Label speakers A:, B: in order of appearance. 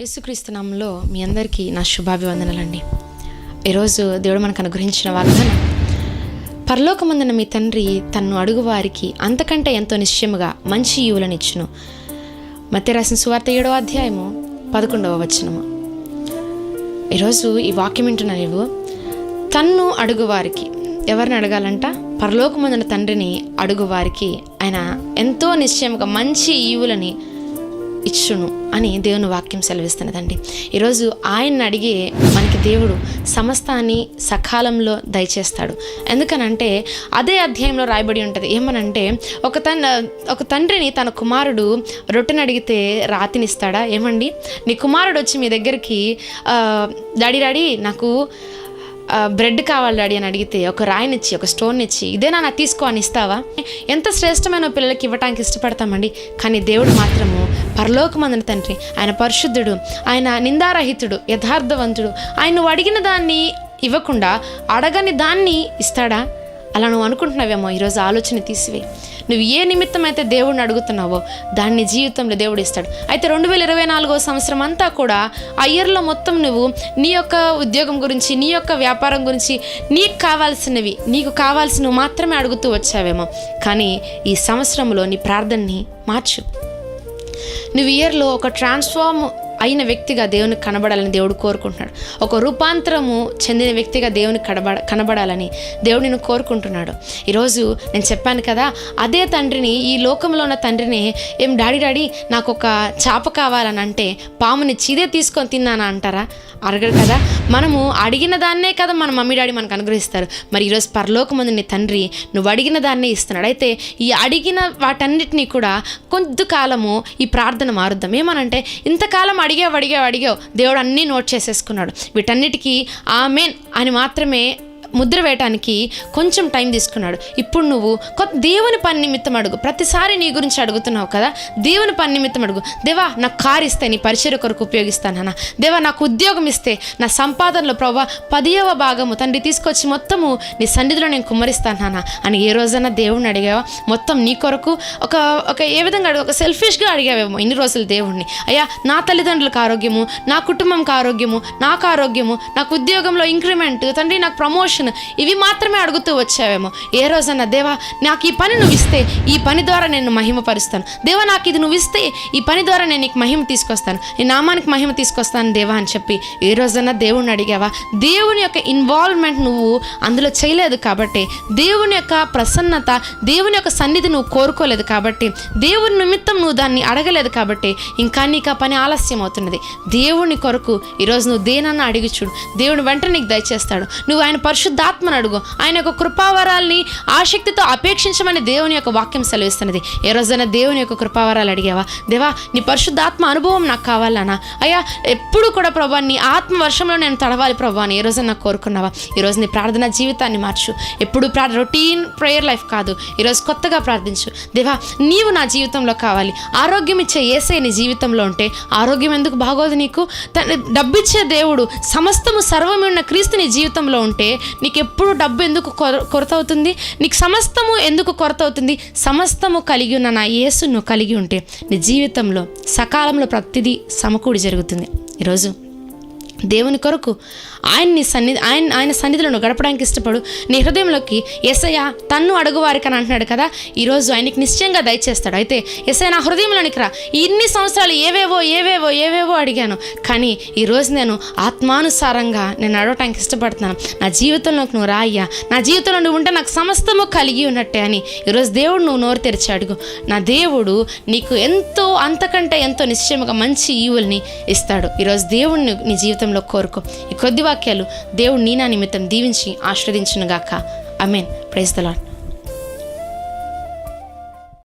A: యేసుక్రీస్తునామంలో మీ అందరికీ నా శుభాభివందనలండి. ఈరోజు దేవుడు మనకు అనుగ్రహించిన వాగ్దానం పరలోకమందున మీ తండ్రి తన్ను అడుగు వారికి అంతకంటే ఎంతో నిశ్చయముగా మంచి ఈవులనిచ్చును మధ్య రాసిన సువార్త ఏడవ అధ్యాయము పదకొండవ వచనము. ఈరోజు ఈ వాక్యం వింటున్న నీవు? తన్ను అడుగువారికి. ఎవరిని అడగాలంట? పరలోకమందున తండ్రిని అడుగువారికి. ఆయన ఎంతో నిశ్చయముగా మంచి ఈవులని ఇచ్చును అని దేవుని వాక్యం సెలవిస్తున్నదండి. ఈరోజు ఆయన్ని అడిగే మనకి దేవుడు సమస్తాన్ని సకాలంలో దయచేస్తాడు. ఎందుకనంటే అదే అధ్యాయంలో రాయబడి ఉంటుంది. ఏమనంటే ఒక తన ఒక తండ్రిని తన కుమారుడు రొట్టెని అడిగితే రాతినిస్తాడా? ఏమండి? నీ కుమారుడు వచ్చి మీ దగ్గరికి డాడీ డాడీ నాకు బ్రెడ్ కావాలి డాడీ అని అడిగితే ఒక రాయినిచ్చి ఒక స్టోన్ ఇచ్చి ఇదేనా నాకు తీసుకో అని ఇస్తావా? ఎంత శ్రేష్టమైన పిల్లలకి ఇవ్వటానికి ఇష్టపడతామండి. కానీ దేవుడు మాత్రము పరలోకమందున తండ్రి ఆయన పరిశుద్ధుడు ఆయన నిందారహితుడు యథార్థవంతుడు. ఆయన నువ్వు అడిగిన దాన్ని ఇవ్వకుండా అడగని దాన్ని ఇస్తాడా? అలా నువ్వు అనుకుంటున్నావేమో? ఈరోజు ఆలోచన తీసివే. నువ్వు ఏ నిమిత్తం అయితే దేవుడిని అడుగుతున్నావో దాన్ని జీవితంలో దేవుడు ఇస్తాడు. అయితే రెండు వేల ఇరవై నాలుగో సంవత్సరం అంతా కూడా ఆ ఇయర్లో మొత్తం నువ్వు నీ యొక్క ఉద్యోగం గురించి నీ యొక్క వ్యాపారం గురించి నీకు కావాల్సినవి నీకు కావాల్సినవి మాత్రమే అడుగుతూ వచ్చావేమో. కానీ ఈ సంవత్సరంలో నీ ప్రార్థనని మార్చు. నువ్వు ఇయర్లో ఒక ట్రాన్స్ఫార్మ్ అయిన వ్యక్తిగా దేవునికి కనబడాలని దేవుడు కోరుకుంటున్నాడు. ఒక రూపాంతరము చెందిన వ్యక్తిగా దేవునికి కనబడ కనబడాలని దేవుడు నేను కోరుకుంటున్నాడు. ఈరోజు నేను చెప్పాను కదా అదే తండ్రిని ఈ లోకంలో ఉన్న తండ్రిని ఏం డాడీ డాడీ నాకు ఒక చేప కావాలని అంటే పాముని చీదే తీసుకొని తిన్నానా అంటారా? అడగరు కదా. మనము అడిగిన దాన్నే కదా మన మమ్మీ డాడీ మనకు అనుగ్రహిస్తారు. మరి ఈరోజు పరలోకమందు నీ తండ్రి నువ్వు అడిగిన దాన్నే ఇస్తున్నాడు. అయితే ఈ అడిగిన వాటన్నిటినీ కూడా కొద్ది కాలము ఈ ప్రార్థన మారుద్దాం. ఏమనంటే ఇంతకాలం అడిగావు అడిగావు అడిగావు. దేవుడు అన్నీ నోట్ చేసేసుకున్నాడు. వీటన్నిటికీ ఆమెన్ అని మాత్రమే ముద్ర వేయటానికి కొంచెం టైం తీసుకున్నాడు. ఇప్పుడు నువ్వు కొత్త దేవుని పని నిమిత్తం అడుగు. ప్రతిసారి నీ గురించి అడుగుతున్నావు కదా? దేవుని పని నిమిత్తం అడుగు. దేవా నాకు కారు ఇస్తే నీ పరిచయ కొరకు ఉపయోగిస్తానన్నా దేవా నాకు ఉద్యోగం ఇస్తే నా సంపాదనలో ప్రభా పదియవ భాగము తండ్రి తీసుకొచ్చి మొత్తము నీ సన్నిధిలో నేను కుమ్మరిస్తానా అని ఏ రోజైనా దేవుడిని అడిగావా? మొత్తం నీ కొరకు ఒక ఒక ఏ విధంగా అడిగా? ఒక సెల్ఫిష్గా అడిగావేమో ఇన్ని రోజులు దేవుణ్ణి. అయ్యా నా తల్లిదండ్రులకు ఆరోగ్యము నా కుటుంబంకి ఆరోగ్యము నాకు ఆరోగ్యము నాకు ఉద్యోగంలో ఇంక్రిమెంట్ తండ్రి నాకు ప్రమోషన్ ఇవి మాత్రమే అడుగుతూ వచ్చావేమో. ఏ రోజన్నా దేవా నాకు ఈ పని నువ్వు ఇస్తే ఈ పని ద్వారా నేను మహిమపరుస్తాను. దేవా నాకు ఇది నువ్వు ఇస్తే ఈ పని ద్వారా నేను నీకు మహిమ తీసుకొస్తాను. నీ నామానికి మహిమ తీసుకొస్తాను దేవా అని చెప్పి. ఏ రోజన్నా దేవుణ్ణి అడిగావా? దేవుని యొక్క ఇన్వాల్వ్మెంట్ నువ్వు అందులో చేయలేదు కాబట్టి దేవుని యొక్క ప్రసన్నత దేవుని యొక్క సన్నిధి నువ్వు కోరుకోలేదు కాబట్టి దేవుని నిమిత్తం నువ్వు దాన్ని అడగలేదు కాబట్టి ఇంకా నీకు ఆ పని ఆలస్యం అవుతున్నది. దేవుని కొరకు ఈరోజు నువ్వు దేనన్నా అడిగి చూడు. దేవుని వెంట నీకు దయచేస్తాడు. నువ్వు ఆయన పరిశుద్ధాత్మను అడుగు. ఆయన యొక్క కృపావరాల్ని ఆసక్తితో అపేక్షించమని దేవుని యొక్క వాక్యం సెలవిస్తున్నది. ఏ రోజైనా దేవుని యొక్క కృపావరాలు అడిగావా? దేవా నీ పరిశుద్ధాత్మ అనుభవం నాకు కావాలన్నా. అయ్యా ఎప్పుడు కూడా ప్రభా నీ ఆత్మ వర్షంలో నేను తడవాలి ప్రభా అని ఏ రోజైనా నాకు కోరుకున్నావా? ఈరోజు నీ ప్రార్థన జీవితాన్ని మార్చు. ఎప్పుడు ప్రార్థన రొటీన్ ప్రేయర్ లైఫ్ కాదు. ఈరోజు కొత్తగా ప్రార్థించు. దేవా నీవు నా జీవితంలో కావాలి. ఆరోగ్యం ఇచ్చే ఏసే నీ జీవితంలో ఉంటే ఆరోగ్యం ఎందుకు బాగోదు నీకు? డబ్బిచ్చే దేవుడు సమస్తము సర్వమున్న క్రీస్తు నీ జీవితంలో ఉంటే నీకు ఎప్పుడు డబ్బు ఎందుకు కొర కొరత అవుతుంది నీకు సమస్తము ఎందుకు కొరత అవుతుంది సమస్తము కలిగి ఉన్న నా యేసు నువ్వు కలిగి ఉంటే నీ జీవితంలో సకాలంలో ప్రతిదీ సమకూడి జరుగుతుంది. ఈరోజు దేవుని కొరకు ఆయన్ని సన్నిధి ఆయన ఆయన సన్నిధిలో గడపడానికి ఇష్టపడు. నీ హృదయంలోకి ఎసయ్య తన్ను అడుగువారికి అని అంటున్నాడు కదా? ఈరోజు ఆయనకి నిశ్చయంగా దయచేస్తాడు. అయితే ఎసయ నా హృదయంలోనికి రా. ఇన్ని సంవత్సరాలు ఏవేవో ఏవేవో ఏవేవో అడిగాను. కానీ ఈరోజు నేను ఆత్మానుసారంగా నేను అడగటానికి ఇష్టపడుతున్నాను. నా జీవితంలోకి నువ్వు రాయ్యా నా జీవితంలో నువ్వు ఉంటే నాకు సమస్తము కలిగి ఉన్నట్టే అని ఈరోజు దేవుడు నువ్వు నోరు తెరిచి అడుగు. నా దేవుడు నీకు ఎంతో అంతకంటే ఎంతో నిశ్చయముగా మంచి ఈవుల్ని ఇస్తాడు. ఈరోజు దేవుడిని నీ జీవితంలో కోరుకో. ఈ కొద్దివా వాక్యాలు దేవుడు నీ నా నిమిత్తం దీవించి ఆశ్రదించునుగాక అమెన్ ప్రైజ్ ద లాడ్